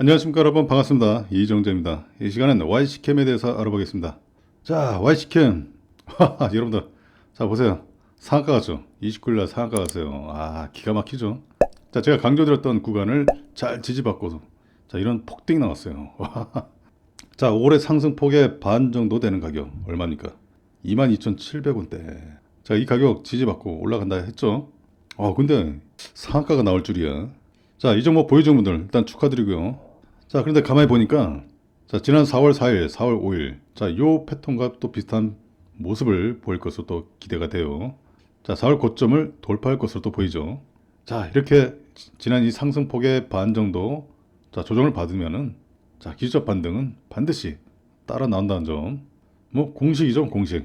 안녕하십니까 여러분. 반갑습니다. 이정재입니다. 이 시간은 YC캠에 대해서 알아보겠습니다. 자 YC캠. 여러분들. 자 보세요. 상한가 갔죠? 29일날 상한가 갔어요. 아 기가 막히죠? 자 제가 강조드렸던 구간을 잘 지지받고 자 이런 폭등이 나왔어요. 자 올해 상승폭의 반 정도 되는 가격. 얼마입니까? 22,700원대. 자 이 가격 지지받고 올라간다 했죠? 아 근데 상한가가 나올 줄이야. 자이 종목 보유중 분들 일단 축하드리고요 자, 그런데 가만히 보니까 자, 지난 4월 4일, 4월 5일 자, 요 패턴과 또 비슷한 모습을 보일 것으로 또 기대가 돼요. 자, 4월 고점을 돌파할 것으로 또 보이죠. 자, 이렇게 지- 지난 이 상승폭의 반 정도 자, 조정을 받으면은 자, 기술적 반등은 반드시 따라 나온다는 점. 뭐 공식이죠, 공식.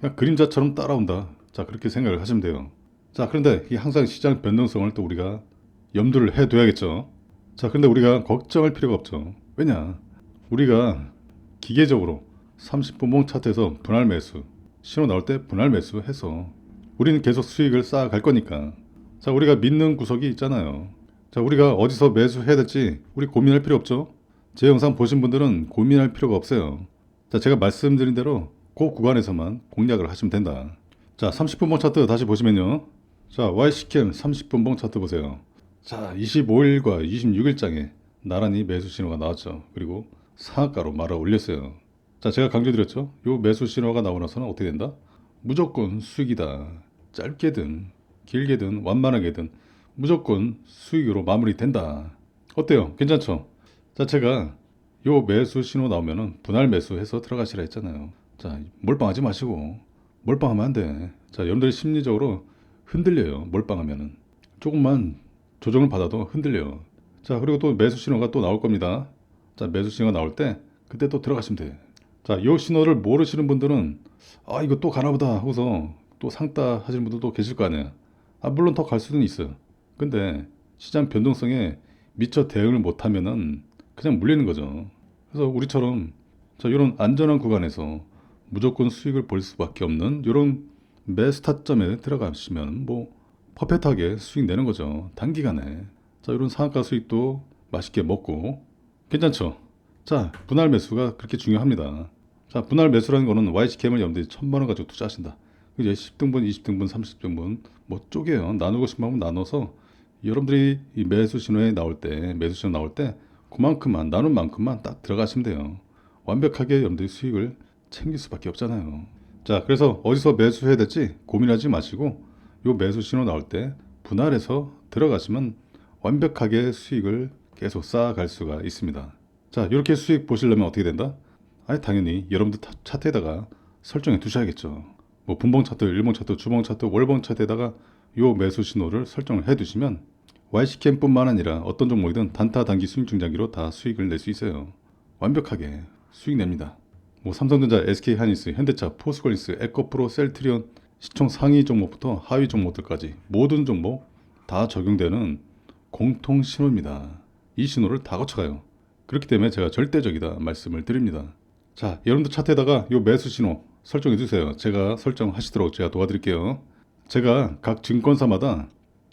그냥 그림자처럼 따라온다. 자, 그렇게 생각을 하시면 돼요. 자, 그런데 이 항상 시장 변동성을 또 우리가 염두를 해 둬야겠죠. 자, 근데 우리가 걱정할 필요가 없죠. 왜냐? 우리가 기계적으로 30분봉 차트에서 분할 매수, 신호 나올 때 분할 매수 해서 우리는 계속 수익을 쌓아갈 거니까. 자, 우리가 믿는 구석이 있잖아요. 자, 우리가 어디서 매수해야 될지 우리 고민할 필요 없죠. 제 영상 보신 분들은 고민할 필요가 없어요. 자, 제가 말씀드린 대로 그 구간에서만 공략을 하시면 된다. 자, 30분봉 차트 다시 보시면요. 자, YC캠 30분봉 차트 보세요. 자, 25일과 26일장에 나란히 매수 신호가 나왔죠. 그리고 상한가로 말아 올렸어요. 자, 제가 강조드렸죠. 요 매수 신호가 나오고 나서는 어떻게 된다? 무조건 수익이다. 짧게든 길게든 완만하게든 무조건 수익으로 마무리된다. 어때요? 괜찮죠? 자, 제가 요 매수 신호 나오면은 분할 매수해서 들어가시라 했잖아요. 자, 몰빵하지 마시고 몰빵하면 안 돼. 자, 여러분들이 심리적으로 흔들려요. 몰빵하면은 조금만 조정을 받아도 흔들려요. 자, 그리고 또 매수 신호가 또 나올 겁니다. 자, 매수 신호가 나올 때 그때 또 들어가시면 돼. 자, 이 신호를 모르시는 분들은 아, 이거 또 가나보다 하고서 또 상따 하시는 분들도 계실 거 아니에요. 아, 물론 더 갈 수는 있어요. 근데 시장 변동성에 미처 대응을 못하면은 그냥 물리는 거죠. 그래서 우리처럼 자, 이런 안전한 구간에서 무조건 수익을 볼 수밖에 없는 이런 매스타점에 들어가시면 뭐 퍼펙트하게 수익 내는 거죠. 단기간에. 자, 이런 상한가 수익도 맛있게 먹고 괜찮죠? 자, 분할 매수가 그렇게 중요합니다. 자, 분할 매수라는 거는 YC캠을 여러분들이 천만 원 가지고 투자하신다. 이제 10등분, 20등분, 30등분 뭐 쪼개요. 나누고 싶으면 나눠서 여러분들이 이 매수 신호에 나올 때, 매수 신호 나올 때 그만큼만 나눈 만큼만 딱 들어가시면 돼요. 완벽하게 여러분들이 수익을 챙길 수밖에 없잖아요. 자, 그래서 어디서 매수해야 될지 고민하지 마시고 요 매수 신호 나올 때 분할해서 들어가시면 완벽하게 수익을 계속 쌓아갈 수가 있습니다. 자, 이렇게 수익 보시려면 어떻게 된다? 아니 당연히 여러분들 타- 차트에다가 설정해 두셔야겠죠. 뭐 분봉 차트, 일봉 차트, 주봉 차트, 월봉 차트에다가 요 매수 신호를 설정을 해 두시면 YC캠뿐만 아니라 어떤 종목이든 단타 단기 수익 중장기로 다 수익을 낼 수 있어요. 완벽하게 수익 냅니다. 뭐 삼성전자, SK 하이닉스, 현대차, 포스콜리스, 에코프로, 셀트리온 시총 상위 종목부터 하위 종목들까지 모든 종목 다 적용되는 공통 신호입니다. 이 신호를 다 거쳐가요. 그렇기 때문에 제가 절대적이다 말씀을 드립니다. 자, 여러분들 차트에다가 요 매수 신호 설정해 주세요. 제가 설정하시도록 제가 도와드릴게요. 제가 각 증권사마다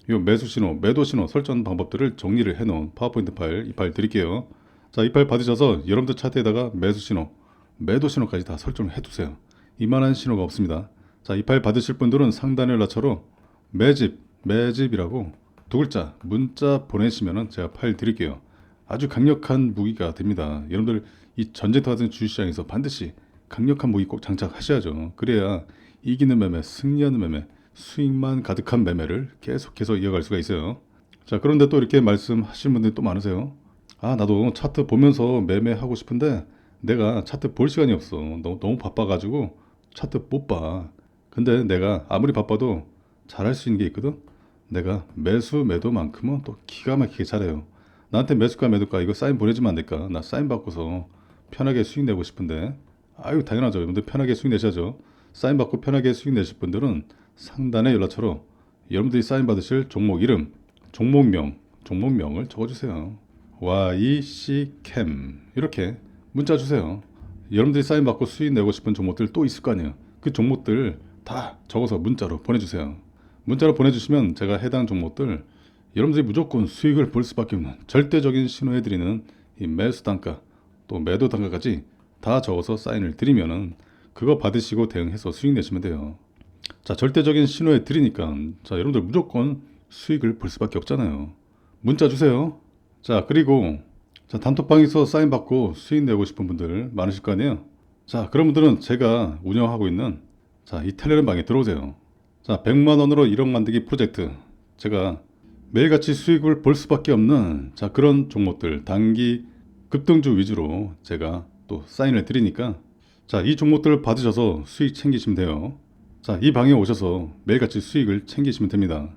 요 매수 신호, 매도 신호 설정 방법들을 정리를 해 놓은 파워포인트 파일 이 파일 드릴게요. 자, 이 파일 받으셔서 여러분들 차트에다가 매수 신호, 매도 신호까지 다 설정을 해 두세요. 이만한 신호가 없습니다. 자, 이 파일 받으실 분들은 상단의 연락처로 매집, 매집이라고 두 글자 문자 보내시면은 제가 파일 드릴게요. 아주 강력한 무기가 됩니다. 여러분들 이 전쟁터 같은 주식시장에서 반드시 강력한 무기 꼭 장착하셔야죠. 그래야 이기는 매매, 승리하는 매매, 수익만 가득한 매매를 계속해서 이어갈 수가 있어요. 자, 그런데 또 이렇게 말씀하시는 분들이 또 많으세요. 아, 나도 차트 보면서 매매하고 싶은데 내가 차트 볼 시간이 없어. 너무, 너무 바빠가지고 차트 못 봐. 근데 내가 아무리 바빠도 잘할 수 있는 게 있거든. 내가 매수 매도만큼은 또 기가 막히게 잘해요. 나한테 매수가 매도가 이거 사인 보내주면 안 될까? 나 사인 받고서 편하게 수익 내고 싶은데. 아유 당연하죠. 여러분들 편하게 수익 내셔야죠. 사인 받고 편하게 수익 내실 분들은 상단의 연락처로 여러분들이 사인 받으실 종목 이름, 종목명, 종목명을 적어주세요. YC캠 이렇게 문자 주세요. 여러분들이 사인 받고 수익 내고 싶은 종목들 또 있을 거 아니에요. 그 종목들 다 적어서 문자로 보내주세요. 문자로 보내주시면 제가 해당 종목들 여러분들이 무조건 수익을 볼 수밖에 없는 절대적인 신호해드리는 이 매수 단가 또 매도 단가까지 다 적어서 사인을 드리면은 그거 받으시고 대응해서 수익 내시면 돼요. 자, 절대적인 신호에 드리니까 자, 여러분들 무조건 수익을 볼 수밖에 없잖아요. 문자 주세요. 자, 그리고 자, 단톡방에서 사인 받고 수익 내고 싶은 분들 많으실 거 아니에요. 자, 그런 분들은 제가 운영하고 있는 자, 이 텔레그램 방에 들어오세요. 자, 100만 원으로 1억 만들기 프로젝트. 제가 매일같이 수익을 볼 수밖에 없는 자, 그런 종목들 단기 급등주 위주로 제가 또 사인을 드리니까 자, 이 종목들을 받으셔서 수익 챙기시면 돼요. 자, 이 방에 오셔서 매일같이 수익을 챙기시면 됩니다.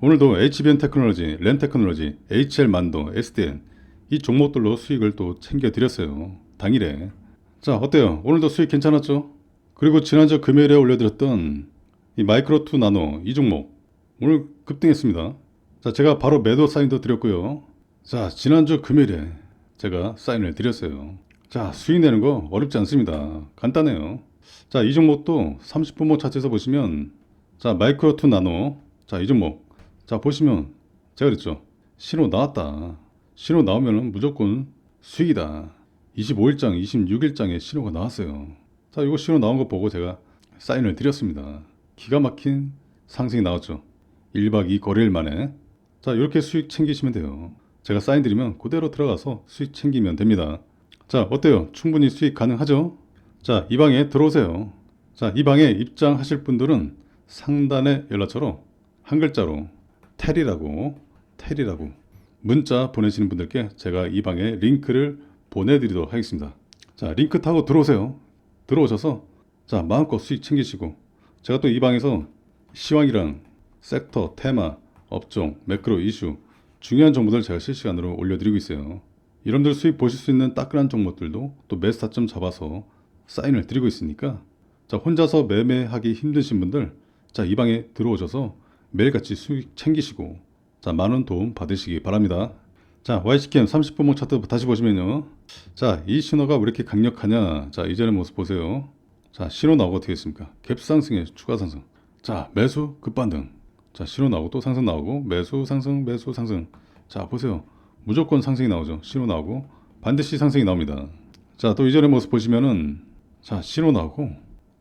오늘도 HBN 테크놀로지, 렌 테크놀로지, HL 만도, SDN 이 종목들로 수익을 또 챙겨 드렸어요. 당일에. 자, 어때요? 오늘도 수익 괜찮았죠? 그리고 지난주 금요일에 올려드렸던 이 마이크로 투 나노 이 종목 오늘 급등했습니다. 자, 제가 바로 매도 사인도 드렸고요. 자, 지난주 금요일에 제가 사인을 드렸어요. 자, 수익 내는 거 어렵지 않습니다. 간단해요. 자, 이 종목도 30분목 차트에서 보시면 자, 마이크로 투 나노 자, 이 종목 자, 보시면 제가 그랬죠. 신호 나왔다. 신호 나오면은 무조건 수익이다. 25일장, 26일장에 신호가 나왔어요. 자, 이거 신호 나온 거 보고 제가 사인을 드렸습니다. 기가 막힌 상승이 나왔죠. 1박 2 거래일 만에. 자, 이렇게 수익 챙기시면 돼요. 제가 사인 드리면 그대로 들어가서 수익 챙기면 됩니다. 자, 어때요? 충분히 수익 가능하죠? 자, 이 방에 들어오세요. 자, 이 방에 입장하실 분들은 상단의 연락처로 한 글자로 텔이라고 텔이라고 문자 보내시는 분들께 제가 이 방에 링크를 보내드리도록 하겠습니다. 자, 링크 타고 들어오세요. 들어오셔서 자 마음껏 수익 챙기시고 제가 또 이 방에서 시황이랑 섹터, 테마, 업종, 매크로 이슈 중요한 정보들 제가 실시간으로 올려드리고 있어요. 여러분들 수익 보실 수 있는 따끈한 종목들도 또 매수 타점 잡아서 사인을 드리고 있으니까 자 혼자서 매매하기 힘드신 분들 자 이 방에 들어오셔서 매일같이 수익 챙기시고 자 많은 도움 받으시기 바랍니다. 자 YC캠 30분목 차트 다시 보시면요. 자 이 신호가 왜 이렇게 강력하냐? 자 이전의 모습 보세요. 자 신호 나오고 어떻게 했습니까? 갭 상승에 추가 상승. 자 매수 급반등. 자 신호 나오고 또 상승 나오고 매수 상승 매수 상승. 자 보세요. 무조건 상승이 나오죠. 신호 나오고 반드시 상승이 나옵니다. 자 또 이전의 모습 보시면은 자 신호 나오고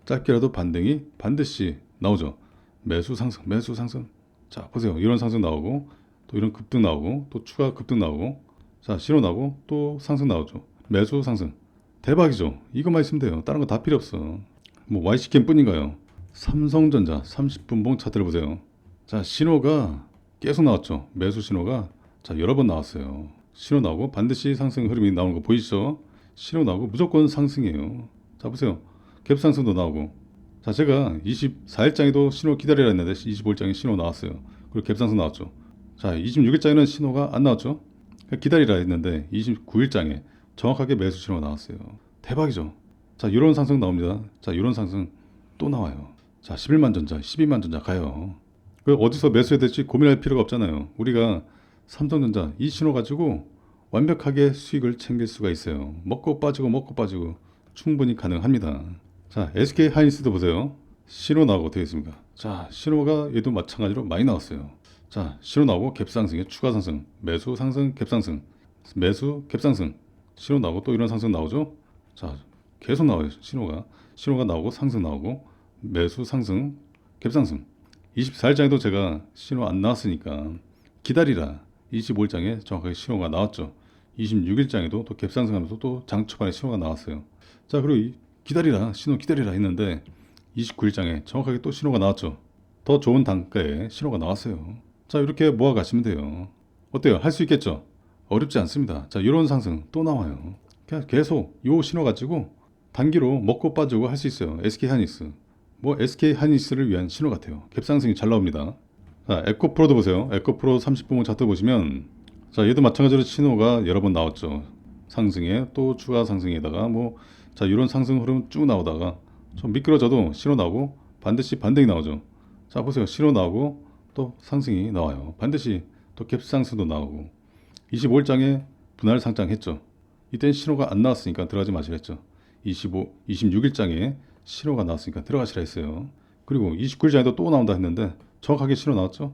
짧게라도 반등이 반드시 나오죠. 매수 상승 매수 상승. 자 보세요. 이런 상승 나오고 또 이런 급등 나오고 또 추가 급등 나오고 자 신호 나오고 또 상승 나오죠. 매수 상승. 대박이죠. 이것만 있으면 돼요. 다른 거 다 필요 없어. 뭐 YC캠 뿐인가요? 삼성전자 30분봉 차트를 보세요. 자 신호가 계속 나왔죠. 매수 신호가 자 여러 번 나왔어요. 신호 나오고 반드시 상승 흐름이 나오는 거 보이시죠? 신호 나오고 무조건 상승이에요. 자 보세요. 갭 상승도 나오고 자 제가 24일장에도 신호 기다리라 했는데 25일장에 신호 나왔어요. 그리고 갭 상승 나왔죠. 자 26일장에는 신호가 안 나왔죠. 기다리라 했는데 29일장에 정확하게 매수 신호가 나왔어요. 대박이죠. 자 이런 상승 나옵니다. 자 이런 상승 또 나와요. 자 11만 전자, 12만 전자 가요. 그 어디서 매수해야 될지 고민할 필요가 없잖아요. 우리가 삼성전자 이 신호 가지고 완벽하게 수익을 챙길 수가 있어요. 먹고 빠지고 먹고 빠지고 충분히 가능합니다. 자, SK 하이닉스도 보세요. 신호 나오고 됐습니까? 자, 신호가 얘도 마찬가지로 많이 나왔어요. 자, 신호 나오고 갭 상승에 추가 상승, 매수 상승, 갭 상승, 매수, 갭 상승, 신호 나오고 또 이런 상승 나오죠? 자, 계속 나와요. 신호가 신호가 나오고 상승 나오고 매수 상승, 갭 상승. 24일장에도 제가 신호 안 나왔으니까 기다리라. 25일장에 정확하게 신호가 나왔죠. 26일장에도 또 갭상승하면서 또 장 초반에 신호가 나왔어요. 자 그리고 이 기다리라 신호 기다리라 했는데 29일장에 정확하게 또 신호가 나왔죠. 더 좋은 단가에 신호가 나왔어요. 자 이렇게 모아 가시면 돼요. 어때요? 할 수 있겠죠? 어렵지 않습니다. 자 이런 상승 또 나와요. 계속 요 신호 가지고 단기로 먹고 빠지고 할 수 있어요. SK 하니스. 뭐 SK 하니스를 위한 신호 같아요. 갭상승이 잘 나옵니다. 자, 에코프로도 보세요. 에코프로 30분목 차트 보시면 자, 얘도 마찬가지로 신호가 여러 번 나왔죠. 상승에 또 추가 상승에다가 뭐 자, 이런 상승 흐름 쭉 나오다가 좀 미끄러져도 신호 나오고 반드시 반등이 나오죠. 자, 보세요. 신호 나오고 또 상승이 나와요. 반드시 또 갭상승도 나오고 25일장에 분할 상장했죠. 이땐 신호가 안 나왔으니까 들어가지 마시라 했죠. 25, 26일장에 신호가 나왔으니까 들어가시라 했어요. 그리고 29일장에도 또 나온다 했는데 정확하게 신호 나왔죠?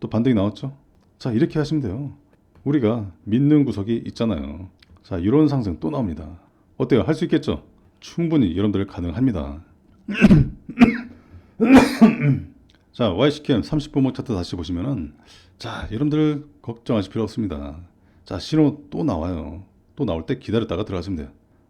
또 반등이 나왔죠? 자, 이렇게 하시면 돼요. 우리가 믿는 구석이 있잖아요. 자, 이런 상승 또 나옵니다. 어때요? 할 수 있겠죠? 충분히 여러분들 가능합니다. 자, YCKM 30분목 차트 다시 보시면은 자, 여러분들 걱정하실 필요 없습니다. 자, 신호 또 나와요. 또 나올 때 기다렸다가 들어가시면 돼요.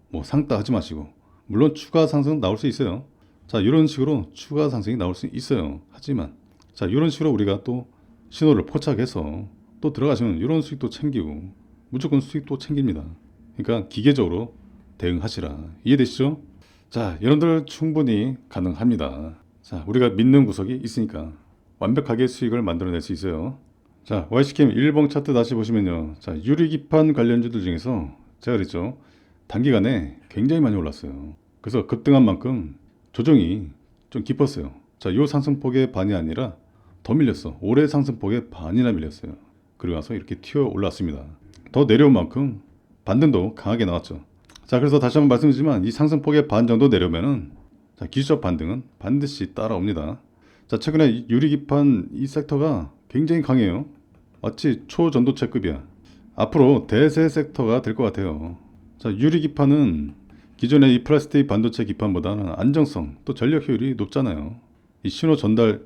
뭐 상따 하지 마시고. 물론 추가 상승 나올 수 있어요. 자, 이런 식으로 추가 상승이 나올 수 있어요. 하지만 자, 이런 식으로 우리가 또 신호를 포착해서 또 들어가시면 이런 수익도 챙기고 무조건 수익도 챙깁니다. 그러니까 기계적으로 대응하시라. 이해되시죠? 자, 여러분들 충분히 가능합니다. 자, 우리가 믿는 구석이 있으니까 완벽하게 수익을 만들어낼 수 있어요. 자, YCKM 일봉 차트 다시 보시면요. 자, 유리기판 관련주들 중에서 제가 그랬죠. 단기간에 굉장히 많이 올랐어요. 그래서 급등한 만큼 조정이 좀 깊었어요. 자, 요 상승폭의 반이 아니라 더 밀렸어. 올해 상승폭의 반이나 밀렸어요. 그리고 나서 이렇게 튀어 올랐습니다. 더 내려온 만큼 반등도 강하게 나왔죠. 자, 그래서 다시 한번 말씀드리지만 이 상승폭의 반 정도 내려오면은 자, 기술적 반등은 반드시 따라옵니다. 자, 최근에 이 유리기판 이 섹터가 굉장히 강해요. 마치 초전도체급이야. 앞으로 대세 섹터가 될 것 같아요. 자, 유리기판은 기존의 이 플라스틱 반도체 기판보다는 안정성 또 전력 효율이 높잖아요. 이 신호 전달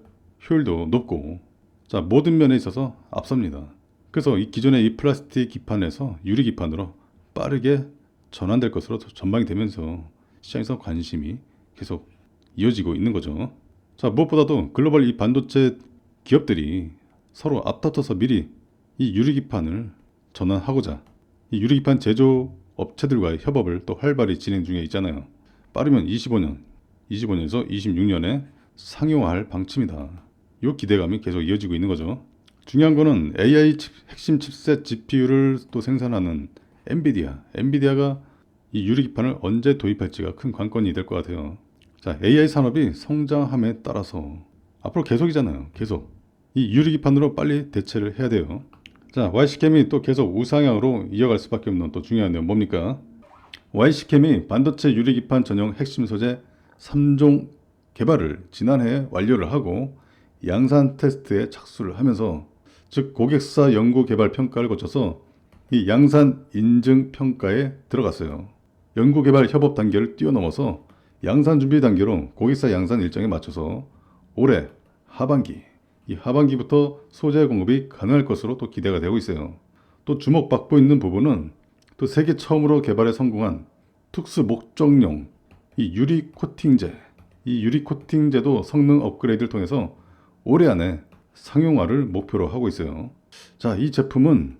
효율도 높고 자 모든 면에 있어서 앞섭니다. 그래서 이 기존의 이 플라스틱 기판에서 유리 기판으로 빠르게 전환될 것으로 전망이 되면서 시장에서 관심이 계속 이어지고 있는 거죠. 자 무엇보다도 글로벌 이 반도체 기업들이 서로 앞다퉈서 미리 이 유리 기판을 전환하고자 이 유리 기판 제조 업체들과의 협업을 또 활발히 진행 중에 있잖아요. 빠르면 25년, 25년에서 26년에 상용화할 방침이다. 이 기대감이 계속 이어지고 있는 거죠. 중요한 거는 AI 칩, 핵심 칩셋 GPU를 또 생산하는 엔비디아. 엔비디아가 이 유리기판을 언제 도입할지가 큰 관건이 될 것 같아요. 자, AI 산업이 성장함에 따라서 앞으로 계속이잖아요. 계속. 이 유리기판으로 빨리 대체를 해야 돼요. 자, YC캠이 또 계속 우상향으로 이어갈 수밖에 없는 또 중요한 내용 뭡니까? YC캠이 반도체 유리기판 전용 핵심 소재 3종 개발을 지난해 완료를 하고 양산 테스트에 착수를 하면서 즉 고객사 연구 개발 평가를 거쳐서 이 양산 인증 평가에 들어갔어요. 연구 개발 협업 단계를 뛰어넘어서 양산 준비 단계로 고객사 양산 일정에 맞춰서 올해 하반기 이 하반기부터 소재 공급이 가능할 것으로 또 기대가 되고 있어요. 또 주목받고 있는 부분은 또 세계 처음으로 개발에 성공한 특수 목적용 이 유리 코팅제 이 유리 코팅제도 성능 업그레이드를 통해서 올해 안에 상용화를 목표로 하고 있어요. 자, 이 제품은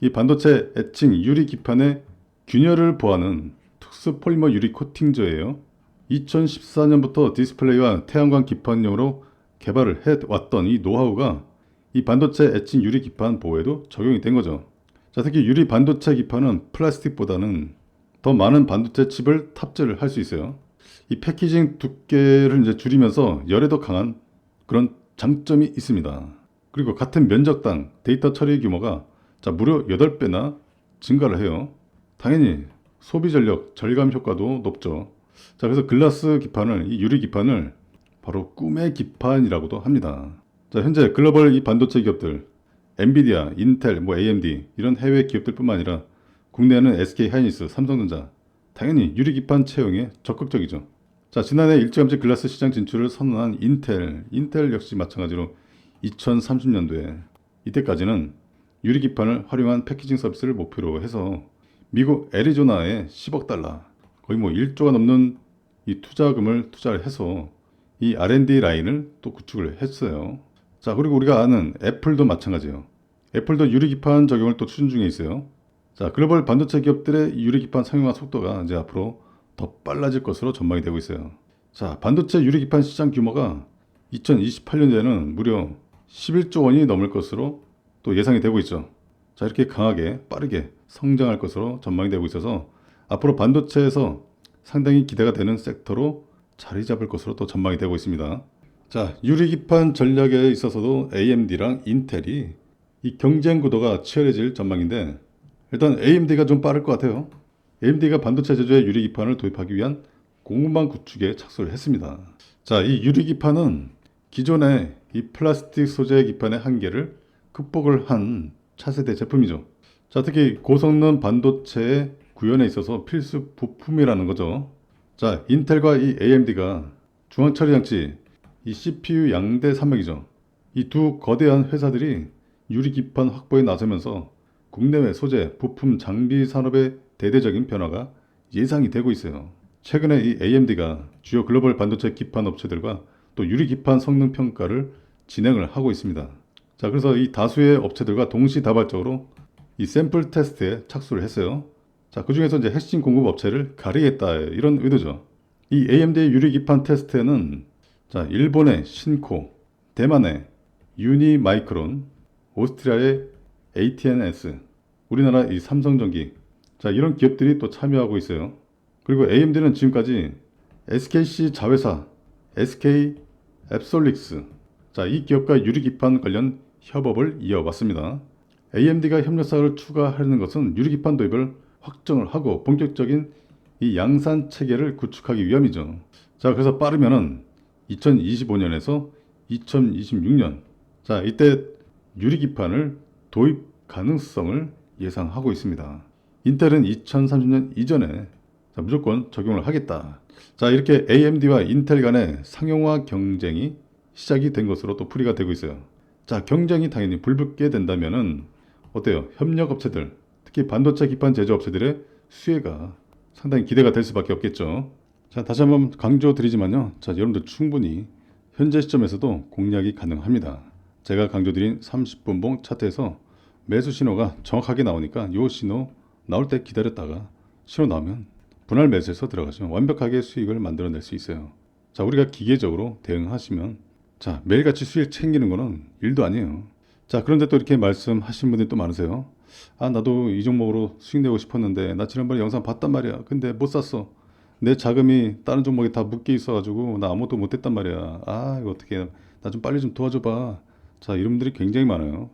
이 반도체 애칭 유리 기판의 균열을 보하는 특수 폴리머 유리 코팅제예요. 2014년부터 디스플레이와 태양광 기판용으로 개발을 해왔던 이 노하우가 이 반도체 애칭 유리 기판 보호에도 적용이 된 거죠. 자, 특히 유리 반도체 기판은 플라스틱보다는 더 많은 반도체 칩을 탑재를 할 수 있어요. 이 패키징 두께를 이제 줄이면서 열에도 강한 그런 장점이 있습니다. 그리고 같은 면적당 데이터 처리 규모가 자, 무려 8배나 증가를 해요. 당연히 소비 전력 절감 효과도 높죠. 자, 그래서 글라스 기판을 이 유리 기판을 바로 꿈의 기판이라고도 합니다. 자, 현재 글로벌 이 반도체 기업들 엔비디아, 인텔, 뭐 AMD 이런 해외 기업들뿐만 아니라 국내에는 SK 하이닉스, 삼성전자 당연히 유리 기판 채용에 적극적이죠. 자, 지난해 일찌감치 글라스 시장 진출을 선언한 인텔, 인텔 역시 마찬가지로 2030년도에 이때까지는 유리 기판을 활용한 패키징 서비스를 목표로 해서 미국 애리조나에 10억 달러, 거의 뭐 1조가 넘는 이 투자금을 투자를 해서 이 R&D 라인을 또 구축을 했어요. 자, 그리고 우리가 아는 애플도 마찬가지예요. 애플도 유리 기판 적용을 또 추진 중에 있어요. 자, 글로벌 반도체 기업들의 유리 기판 상용화 속도가 이제 앞으로 더 빨라질 것으로 전망이 되고 있어요. 자, 반도체 유리 기판 시장 규모가 2028년에는 무려 11조 원이 넘을 것으로 또 예상이 되고 있죠. 자, 이렇게 강하게 빠르게 성장할 것으로 전망이 되고 있어서 앞으로 반도체에서 상당히 기대가 되는 섹터로 자리 잡을 것으로 또 전망이 되고 있습니다. 자, 유리기판 전략에 있어서도 AMD랑 인텔이 이 경쟁 구도가 치열해질 전망인데 일단 AMD가 좀 빠를 것 같아요. AMD가 반도체 제조에 유리기판을 도입하기 위한 공급망 구축에 착수를 했습니다. 자, 이 유리기판은 기존의 이 플라스틱 소재 기판의 한계를 극복을 한 차세대 제품이죠. 자, 특히 고성능 반도체의 구현에 있어서 필수 부품이라는 거죠. 자, 인텔과 이 AMD가 중앙 처리 장치, 이 CPU 양대 산맥이죠. 이 두 거대한 회사들이 유리 기판 확보에 나서면서 국내외 소재, 부품, 장비 산업의 대대적인 변화가 예상이 되고 있어요. 최근에 이 AMD가 주요 글로벌 반도체 기판 업체들과 또 유리 기판 성능 평가를 진행을 하고 있습니다. 자, 그래서 이 다수의 업체들과 동시다발적으로 이 샘플 테스트에 착수를 했어요. 자, 그 중에서 이제 핵심 공급 업체를 가리겠다 이런 의도죠. 이 AMD의 유리 기판 테스트에는 자, 일본의 신코, 대만의 유니마이크론, 오스트리아의 ATNS, 우리나라 이 삼성전기, 자 이런 기업들이 또 참여하고 있어요. 그리고 AMD는 지금까지 SKC 자회사, SK 앱솔릭스, 자 이 기업과 유리 기판 관련 협업을 이어왔습니다. AMD가 협력사를 추가하는 것은 유리 기판 도입을 확정을 하고 본격적인 이 양산 체계를 구축하기 위함이죠. 자 그래서 빠르면은 2025년에서 2026년, 자 이때 유리 기판을 도입 가능성을 예상하고 있습니다. 인텔은 2030년 이전에 자, 무조건 적용을 하겠다. 자, 이렇게 AMD와 인텔 간의 상용화 경쟁이 시작이 된 것으로 또 풀이가 되고 있어요. 자, 경쟁이 당연히 불붙게 된다면은 어때요? 협력 업체들, 특히 반도체 기판 제조 업체들의 수혜가 상당히 기대가 될 수밖에 없겠죠. 자, 다시 한번 강조드리지만요. 자, 여러분들 충분히 현재 시점에서도 공략이 가능합니다. 제가 강조드린 30분봉 차트에서 매수 신호가 정확하게 나오니까 요 신호 나올 때 기다렸다가 신호 나오면 분할 매수해서 들어가시면 완벽하게 수익을 만들어낼 수 있어요. 자, 우리가 기계적으로 대응하시면 자, 매일같이 수익 챙기는 거는 일도 아니에요. 자, 그런데 또 이렇게 말씀하신 분들이 또 많으세요. 아, 나도 이 종목으로 수익 내고 싶었는데 나 지난번에 영상 봤단 말이야. 근데 못 샀어. 내 자금이 다른 종목에 다 묶여 있어가지고 나 아무것도 못했단 말이야. 아, 이거 어떻게 나 좀 빨리 좀 도와줘봐. 자, 이런 분들이 굉장히 많아요.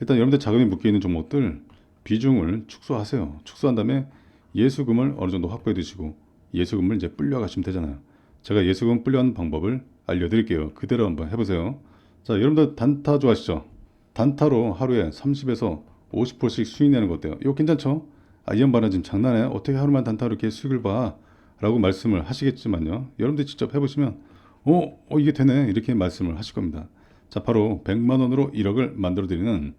일단 여러분들 자금이 묶여 있는 종목들 비중을 축소하세요. 축소한 다음에 예수금을 어느 정도 확보해 두시고 예수금을 이제 불려 가시면 되잖아요. 제가 예수금 불려하는 방법을 알려드릴게요. 그대로 한번 해보세요. 자, 여러분들 단타 좋아하시죠? 단타로 하루에 30에서 50%씩 수익 내는 거 어때요? 이거 괜찮죠? 아, 이 양반은 지금 장난해? 어떻게 하루만 단타로 이렇게 수익을 봐? 라고 말씀을 하시겠지만요. 여러분들 직접 해보시면, 어, 어, 이게 되네. 이렇게 말씀을 하실 겁니다. 자, 바로 100만 원으로 1억을 만들어 드리는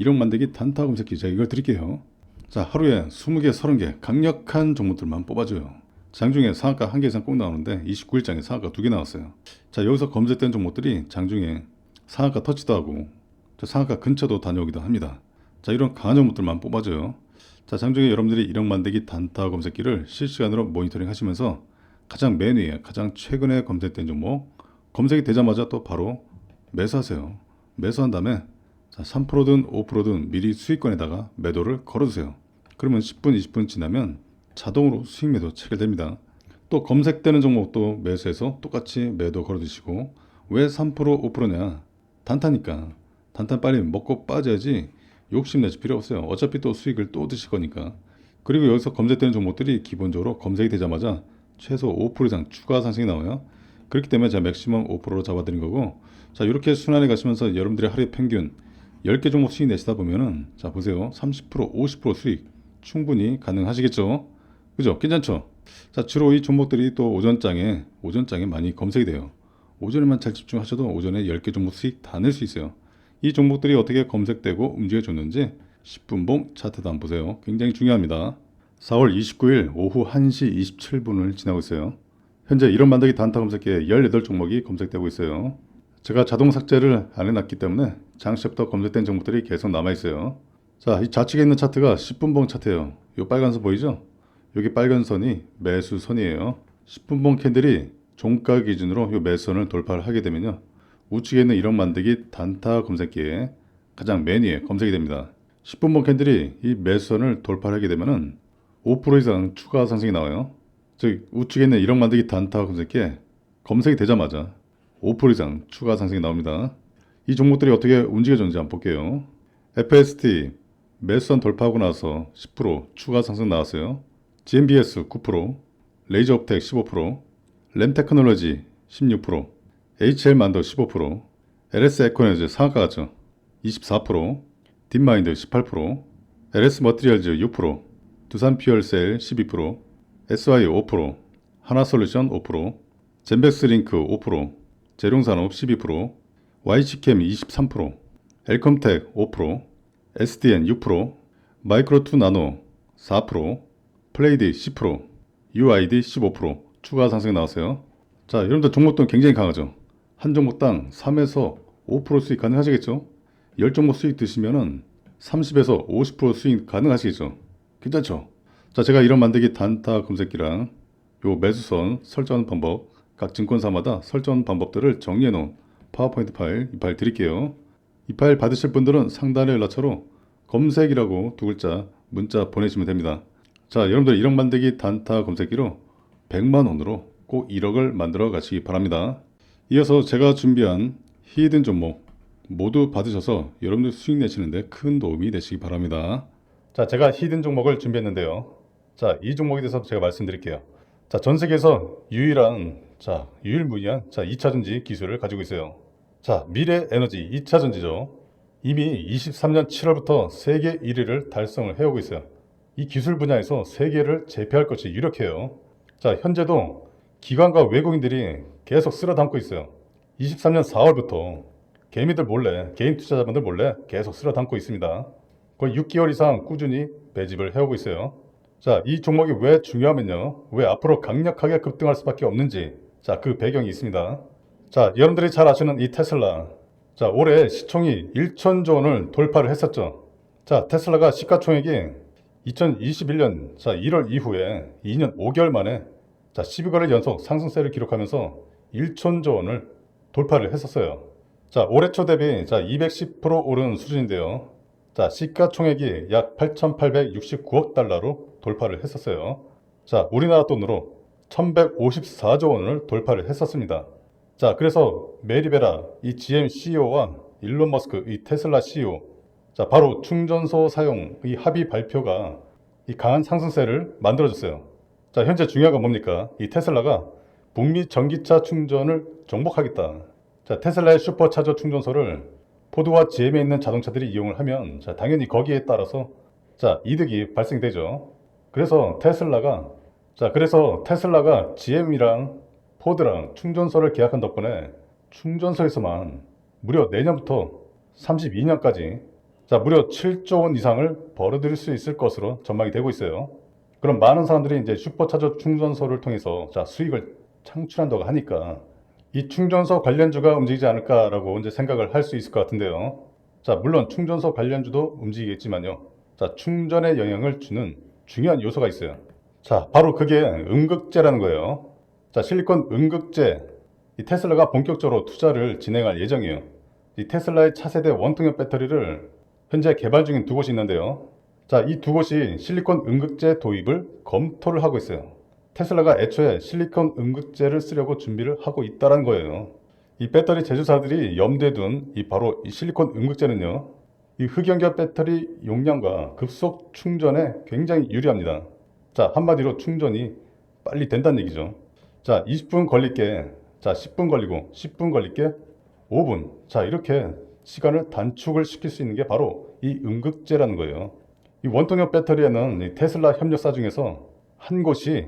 1억 만들기 단타 검색기 제가 이걸 드릴게요. 자, 하루에 20개, 30개 강력한 종목들만 뽑아줘요. 장중에 상한가 한 개 이상 꼭 나오는데 29일장에 상한가 두 개 나왔어요. 자, 여기서 검색된 종목들이 장중에 상한가 터치도 하고 저 상한가 근처도 다녀오기도 합니다. 자, 이런 강한 종목들만 뽑아줘요. 자, 장중에 여러분들이 1억 만들기 단타 검색기를 실시간으로 모니터링 하시면서 가장 맨 위에 가장 최근에 검색된 종목 검색이 되자마자 또 바로 매수하세요. 매수한 다음에 자, 3%든 5%든 미리 수익권에다가 매도를 걸어주세요. 그러면 10분, 20분 지나면 자동으로 수익 매도 체결됩니다. 또 검색되는 종목도 매수해서 똑같이 매도 걸어두시고 왜 3% 5%냐? 단타니까 단타 빨리 먹고 빠져야지 욕심내실 필요 없어요. 어차피 또 수익을 또 드실 거니까. 그리고 여기서 검색되는 종목들이 기본적으로 검색이 되자마자 최소 5% 이상 추가 상승이 나와요. 그렇기 때문에 제가 맥시멈 5%로 잡아드린 거고 자 이렇게 순환해 가시면서 여러분들의 하루의 평균 10개 종목 수익 내시다 보면은 자 보세요 30% 50% 수익 충분히 가능하시겠죠 그죠 괜찮죠 자 주로 이 종목들이 또 오전장에 오전장에 많이 검색이 돼요 오전에만 잘 집중하셔도 오전에 10개 종목 수익 다 낼 수 있어요 이 종목들이 어떻게 검색되고 움직여 줬는지 10분봉 차트도 한번 보세요 굉장히 중요합니다 4월 29일 오후 1시 27분을 지나고 있어요 현재 이런 만들기 단타 검색기에 18종목이 검색되고 있어요. 제가 자동 삭제를 안 해놨기 때문에 장시부터 검색된 종목들이 계속 남아있어요. 자, 이 좌측에 있는 차트가 10분봉 차트예요. 이 빨간 선 보이죠? 여기 빨간 선이 매수 선이에요. 10분봉 캔들이 종가 기준으로 이 매수선을 돌파를 하게 되면요. 우측에 있는 이런 만들기 단타 검색기에 가장 맨 위에 검색이 됩니다. 10분봉 캔들이 이 매수선을 돌파를 하게 되면 은 5% 이상 추가 상승이 나와요. 즉 우측에 있는 1억 만들기 단타 검색기에 검색이 되자마자 5% 이상 추가 상승이 나옵니다. 이 종목들이 어떻게 움직여졌는지 한번 볼게요. FST 매수선 돌파하고 나서 10% 추가 상승 나왔어요. GMBS 9%, 레이저업텍 15%, 램테크놀로지 16%, HL만도 15%, LS 에코너지 상한가 같죠? 24%, 딥마인드 18%, LS 머티리얼즈 6%, 두산 퓨얼셀 12%, SY 5%, 하나솔루션 5%, 젠백스링크 5%, 재룡산업 12%, YC캠 23%, 엘컴텍 5%, SDN 6%, 마이크로2 나노 4%, 플레이드 10%, UID 15% 추가 상승이 나왔어요. 자, 여러분들 종목도 굉장히 강하죠. 한 종목당 3에서 5% 수익 가능하시겠죠? 10종목 수익 드시면은 30에서 50% 수익 가능하시겠죠? 괜찮죠? 자, 제가 이런 만들기 단타 검색기랑 요 매수선 설정 방법, 각 증권사마다 설정 방법들을 정리해 놓은 파워포인트 파일 이 파일 드릴게요. 이 파일 받으실 분들은 상단의 연락처로 검색이라고 두 글자 문자 보내시면 됩니다. 자, 여러분들 1억 만들기 단타 검색기로 100만 원으로 꼭 1억을 만들어 가시기 바랍니다. 이어서 제가 준비한 히든 종목 모두 받으셔서 여러분들 수익 내시는데 큰 도움이 되시기 바랍니다. 자, 제가 히든 종목을 준비했는데요. 자, 이 종목에 대해서 제가 말씀드릴게요. 자, 전 세계에서 유일한 자, 유일무이한 자, 2차 전지 기술을 가지고 있어요. 자, 미래 에너지 2차 전지죠. 이미 23년 7월부터 세계 1위를 달성을 해오고 있어요. 이 기술 분야에서 세계를 제패할 것이 유력해요. 자, 현재도 기관과 외국인들이 계속 쓸어 담고 있어요. 23년 4월부터 개미들 몰래, 개인 투자자분들 몰래 계속 쓸어 담고 있습니다. 거의 6개월 이상 꾸준히 매집을 해오고 있어요. 자, 이 종목이 왜 중요하면요. 왜 앞으로 강력하게 급등할 수밖에 없는지. 자, 그 배경이 있습니다. 자, 여러분들이 잘 아시는 이 테슬라. 자, 올해 시총이 1천조 원을 돌파를 했었죠. 자, 테슬라가 시가총액이 2021년 자, 1월 이후에 2년 5개월 만에 자, 12거래 연속 상승세를 기록하면서 1천조 원을 돌파를 했었어요. 자, 올해 초 대비 자, 210% 오른 수준인데요. 자, 시가총액이 약 8,869억 달러로 돌파를 했었어요. 자, 우리나라 돈으로 1,154조 원을 돌파를 했었습니다. 자, 그래서 메리베라 이 GM CEO와 일론 머스크 이 테슬라 CEO 자, 바로 충전소 사용 이 합의 발표가 이 강한 상승세를 만들어줬어요. 자, 현재 중요한 건 뭡니까? 이 테슬라가 북미 전기차 충전을 정복하겠다. 자, 테슬라의 슈퍼차저 충전소를 포드와 GM에 있는 자동차들이 이용을 하면 자, 당연히 거기에 따라서 자, 이득이 발생되죠. 그래서 테슬라가 자, 그래서 테슬라가 GM이랑 포드랑 충전소를 계약한 덕분에 충전소에서만 무려 내년부터 32년까지 자, 무려 7조 원 이상을 벌어들일 수 있을 것으로 전망이 되고 있어요. 그럼 많은 사람들이 이제 슈퍼차저 충전소를 통해서 자, 수익을 창출한다고 하니까 이 충전소 관련주가 움직이지 않을까라고 이제 생각을 할 수 있을 것 같은데요. 자, 물론 충전소 관련주도 움직이겠지만요. 자, 충전에 영향을 주는 중요한 요소가 있어요. 자, 바로 그게 음극재라는 거예요. 자, 실리콘 음극재. 이 테슬라가 본격적으로 투자를 진행할 예정이에요. 이 테슬라의 차세대 원통형 배터리를 현재 개발 중인 두 곳이 있는데요. 자, 이 두 곳이 실리콘 음극재 도입을 검토를 하고 있어요. 테슬라가 애초에 실리콘 음극재를 쓰려고 준비를 하고 있다는 거예요. 이 배터리 제조사들이 염두에 둔 이 바로 이 실리콘 음극재는요. 이 흑연결 배터리 용량과 급속 충전에 굉장히 유리합니다. 자, 한마디로 충전이 빨리 된다는 얘기죠. 자, 20분 걸릴 게. 자, 10분 걸리고 10분 걸릴 게 5분. 자, 이렇게 시간을 단축을 시킬 수 있는 게 바로 이 음극재라는 거예요. 이 원통형 배터리에는 이 테슬라 협력사 중에서 한 곳이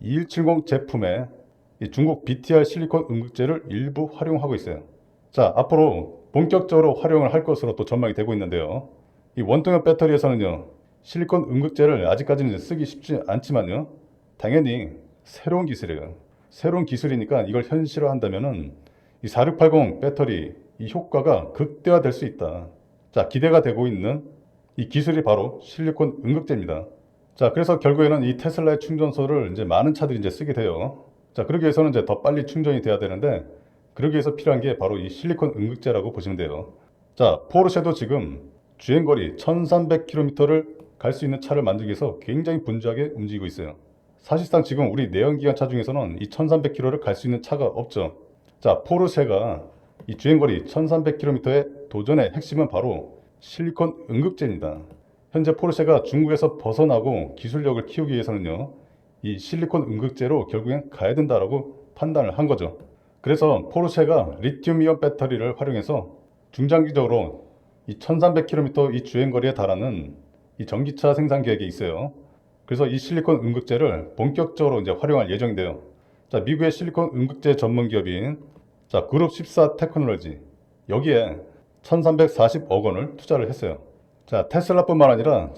2170 제품에 이 중국 BTR 실리콘 음극재를 일부 활용하고 있어요. 자, 앞으로 본격적으로 활용을 할 것으로 또 전망이 되고 있는데요. 이 원통형 배터리에서는요, 실리콘 음극재를 아직까지는 쓰기 쉽지 않지만요, 당연히 새로운 기술이에요. 새로운 기술이니까 이걸 현실화한다면은 이 4680 배터리 이 효과가 극대화될 수 있다. 자, 기대가 되고 있는 이 기술이 바로 실리콘 음극재입니다. 자, 그래서 결국에는 이 테슬라의 충전소를 이제 많은 차들이 이제 쓰게 돼요. 자, 그러기 위해서는 이제 더 빨리 충전이 돼야 되는데, 그러기 위해서 필요한 게 바로 이 실리콘 음극재라고 보시면 돼요. 자, 포르쉐도 지금 주행거리 1300km를 갈 수 있는 차를 만들기 위해서 굉장히 분주하게 움직이고 있어요. 사실상 지금 우리 내연기관 차 중에서는 이 1300km를 갈 수 있는 차가 없죠. 자, 포르쉐가 이 주행거리 1300km의 도전의 핵심은 바로 실리콘 음극재입니다. 현재 포르쉐가 중국에서 벗어나고 기술력을 키우기 위해서는요, 이 실리콘 음극재로 결국엔 가야 된다라고 판단을 한 거죠. 그래서 포르쉐가 리튬이온 배터리를 활용해서 중장기적으로 이 1300km 이 주행거리에 달하는 이 전기차 생산 계획이 있어요. 그래서 이 실리콘 음극재를 본격적으로 이제 활용할 예정인데요. 자, 미국의 실리콘 음극재 전문 기업인 자, 그룹 14 테크놀로지 여기에 1,340억 원을 투자를 했어요. 자, 테슬라뿐만 아니라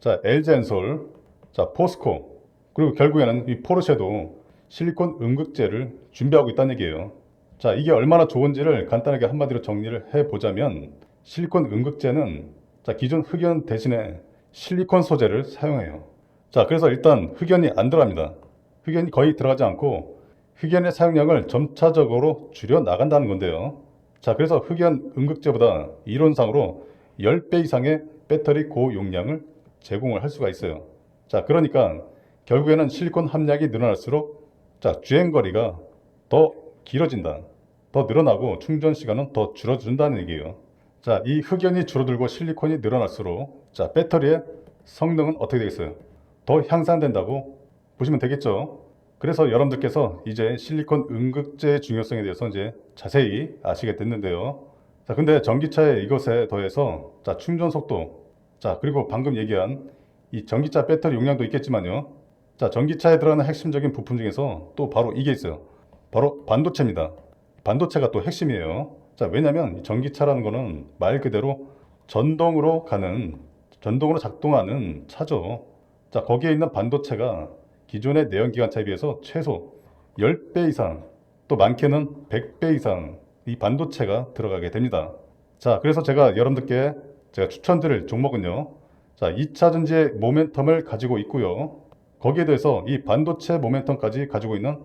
자, LG엔솔, 자, 포스코 그리고 결국에는 이 포르쉐도 실리콘 음극재를 준비하고 있다는 얘기예요. 자, 이게 얼마나 좋은지를 간단하게 한마디로 정리를 해 보자면 실리콘 음극재는 자, 기존 흑연 대신에 실리콘 소재를 사용해요. 자, 그래서 일단 흑연이 안 들어갑니다. 흑연이 거의 들어가지 않고 흑연의 사용량을 점차적으로 줄여 나간다는 건데요. 자, 그래서 흑연 음극재보다 이론상으로 10배 이상의 배터리 고용량을 제공을 할 수가 있어요. 자, 그러니까 결국에는 실리콘 함량이 늘어날수록 자, 주행 거리가 더 길어진다. 더 늘어나고 충전 시간은 더 줄어든다는 얘기예요. 자, 이 흑연이 줄어들고 실리콘이 늘어날수록 자, 배터리의 성능은 어떻게 되겠어요? 더 향상된다고 보시면 되겠죠. 그래서 여러분들께서 이제 실리콘 음극재의 중요성에 대해서 이제 자세히 아시게 됐는데요. 자, 근데 전기차에 이것에 더해서 자, 충전 속도, 자, 그리고 방금 얘기한 이 전기차 배터리 용량도 있겠지만요. 자, 전기차에 들어가는 핵심적인 부품 중에서 또 바로 이게 있어요. 바로 반도체입니다. 반도체가 또 핵심이에요. 자, 왜냐면 이 전기차라는 거는 말 그대로 전동으로 가는, 전동으로 작동하는 차죠. 자, 거기에 있는 반도체가 기존의 내연기관차에 비해서 최소 10배 이상, 또 많게는 100배 이상 이 반도체가 들어가게 됩니다. 자, 그래서 제가 여러분들께 제가 추천드릴 종목은요. 자, 2차 전지의 모멘텀을 가지고 있고요. 거기에 대해서 이 반도체 모멘텀까지 가지고 있는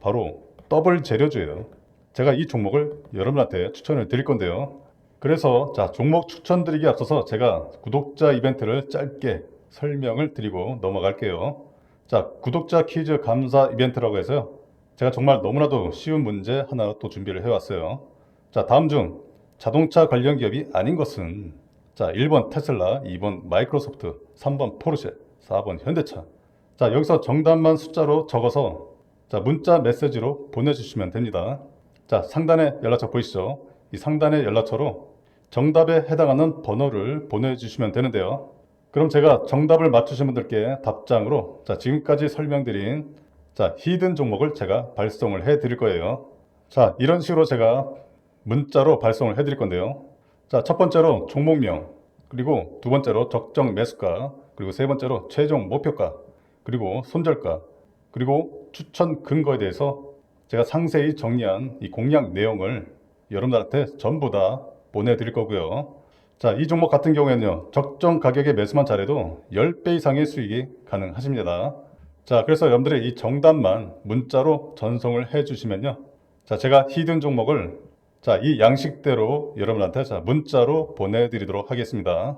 바로 더블 재료주예요. 제가 이 종목을 여러분한테 추천을 드릴 건데요. 그래서 자, 종목 추천드리기 앞서서 제가 구독자 이벤트를 짧게 설명을 드리고 넘어갈게요. 자, 구독자 퀴즈 감사 이벤트라고 해서요. 제가 정말 너무나도 쉬운 문제 하나 또 준비를 해왔어요. 자, 다음 중 자동차 관련 기업이 아닌 것은 자, 1번 테슬라, 2번 마이크로소프트, 3번 포르쉐, 4번 현대차. 자, 여기서 정답만 숫자로 적어서 자, 문자 메시지로 보내주시면 됩니다. 자, 상단에 연락처 보이시죠? 이 상단의 연락처로 정답에 해당하는 번호를 보내주시면 되는데요. 그럼 제가 정답을 맞추신 분들께 답장으로 자, 지금까지 설명드린 자, 히든 종목을 제가 발송을 해 드릴 거예요. 자, 이런 식으로 제가 문자로 발송을 해 드릴 건데요. 자, 첫 번째로 종목명, 그리고 두 번째로 적정 매수가, 그리고 세 번째로 최종 목표가, 그리고 손절가, 그리고 추천 근거에 대해서 제가 상세히 정리한 이 공략 내용을 여러분들한테 전부 다 보내드릴 거고요. 자, 이 종목 같은 경우에는요, 적정 가격에 매수만 잘해도 10배 이상의 수익이 가능하십니다. 자, 그래서 여러분들이 이 정답만 문자로 전송을 해 주시면요. 자, 제가 히든 종목을 자, 이 양식대로 여러분한테 자, 문자로 보내드리도록 하겠습니다.